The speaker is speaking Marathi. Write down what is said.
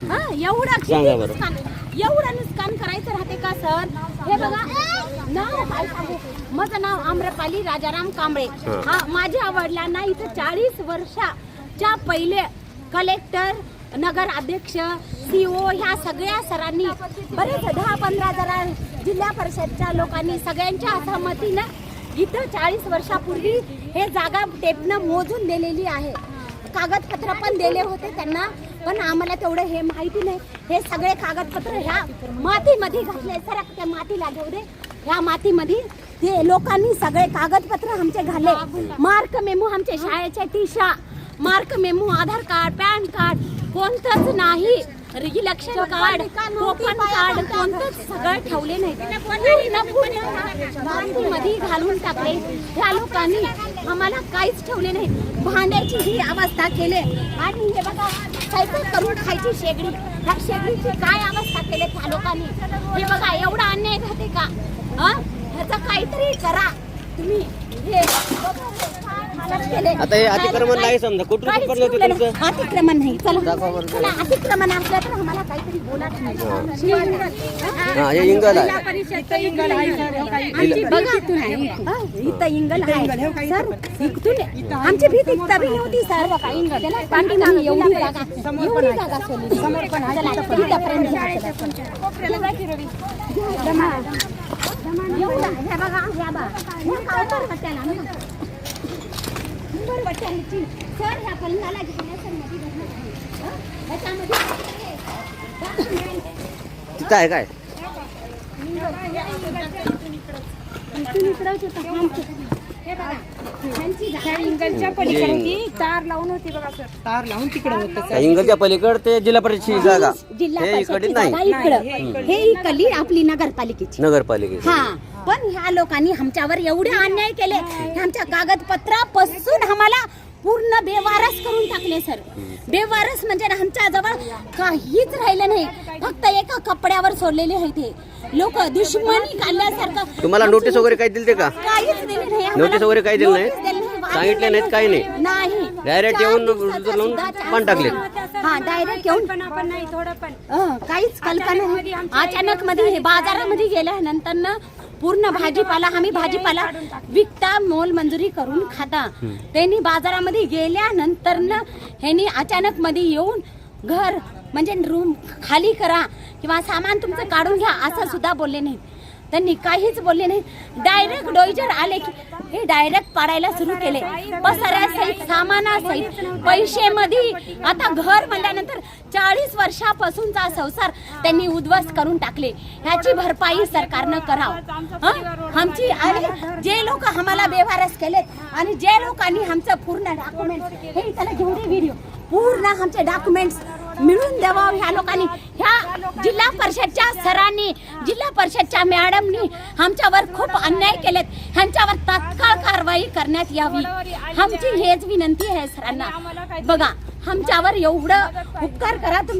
हा एवढं. नुकसान? एवढं नुकसान करायचं राहते का सर? हे बघा. नाव माझं नाव आम्रपाली राजाराम कांबळे. हा. हा माझ्या वडिलांना इथं चाळीस वर्षाच्या पहिले कलेक्टर नगर अध्यक्ष सीओ ह्या सगळ्या सरांनी बरेच दहा पंधरा जरा जिल्हा परिषदच्या लोकांनी सगळ्यांच्या सहमतीनं इथं चाळीस वर्षापूर्वी हे जागा टेपनं मोजून दिलेली आहे. कागदपत्र पण दिले होते त्यांना पण आम्हाला तेवढं हे माहिती नाही. हे सगळे कागदपत्र ह्या मातीमध्ये घातले सर त्या मातीला घेऊ दे. ह्या मातीमध्ये ते लोकांनी सगळे कागदपत्र आमचे घाले मार्क मेमो आमचे शाळेचे Trisha mark memo Aadhaar card PAN card कोणतंच नाही. इलेक्शन कार्ड कोपन कार्ड कोणतंच सगळं ठेवले नाही. मातीमध्ये घालून टाकले. ह्या लोकांनी आम्हाला काहीच ठेवले नाही. भांड्याची ही अवस्था केले. आणि हे बघा करून खायची शेगडी. ह्या शेगडीची काय अवस्था केली त्या लोकांनी? हे बघा एवढा अन्याय घाते का? हं? ह्याचं काहीतरी करा. तुम्ही हे आता हे अतिक्रमण नाही. समजा. कुठून होतं नाही. तुमचं अतिक्रमण नाही. चला. दाखवा बरं. चला अतिक्रमण असलं तर आम्हाला काहीतरी बोला हा. हे इंगल. आहे. आमची बघा इथून आहे हा, इथं इंगल आहे. सर इथून आमची भीती इथं बी नव्हती सर. त्याला पाठीमागे एवढी जागा एवढी जागा सोडली. चला, इथंपर्यंत घ्या. दमा. एवढं, हे बघा, हे बघा. हे हॉटेल आहे ना. नंबर हॉटेलची. सर ह्या पलंगाला घेण्या सरमध्ये भरलं आहे. हं? document, तिथं आहे काय इकडंच. हे बघा. इंगलच्या पलीकडे होती तार लावून होती बघा सर. तार लावून तिकडे होतं त्या इंगलच्या पलीकड ते जिल्हा परिषदची जागा. जिल्हा हे इकडे नाही. इकडं. हे इकडली आपली नगरपालिकेची. नगरपालिकेची. हा. पण ह्या लोकांनी आमच्यावर एवढे अन्याय केले. की आमच्या कागदपत्रापासून आम्हाला पूर्ण बेवारस करून टाकले सर. बेवारस म्हणजे आमच्या जवळ काहीच राहिलं नाही. फक्त एका कपड्यावर सोडलेले आहे ते. लोक दुश्मनी काढल्यासारखं तुम्हाला नोटीस वगैरे काही दिली ते का काहीच दिले नाही आम्हाला. नोटीस वगैरे काही दिलं नाही? नोटीस दिलं नाही, वाद सांगितलं नाहीत, काही नाही? नाही चार येऊन लावून पण टाकले. हा डायरेक्ट येऊन पण आपण नाही थोडं पण अं, काहीच कल्पना नाही अचानक मध्ये हे बाजारामध्ये गेल्यानंतर ना पूर्ण भाजीपाला आम्ही भाजीपाला विकता मोल मंजुरी करून खाता त्यांनी बाजारामध्ये गेल्यानंतर ना ह्यांनी अचानक मध्ये येऊन घर. म्हणजे रूम खाली करा किंवा सामान तुमचं काढून घ्या असं सुद्धा बोलले नाही त्यांनी काहीच बोलले नाही. डायरेक्ट डोईजर आले की हे डायरेक्ट पाडायला सुरू केले. पसाऱ्यासहित सामानासहित पैसे मध्ये आता घर म्हणल्यानंतर चाळीस वर्षापासूनचा संसार त्यांनी उद्ध्वस्त करून टाकले. ह्याची भरपाई सरकारनं करावं. आमची आणि जे लोक आम्हाला बेवारस केले आणि जे लोकांनी आमचं पूर्ण डॉक्युमेंट हे त्याला घेऊन व्हिडिओ पूर्ण आमचे डॉक्युमेंट्स मिळून द्यावा ह्या लोकांनी. जिल्हा परिषदच्या सरांनी जिल्हा परिषदच्या मॅडमनी आमच्यावर खूप अन्याय केलेत. ह्यांच्यावर तात्काळ कारवाई करण्यात यावी. आमची हेच विनंती आहे सरांना. बघा आमच्यावर एवढं उपकार करा तुम्ही.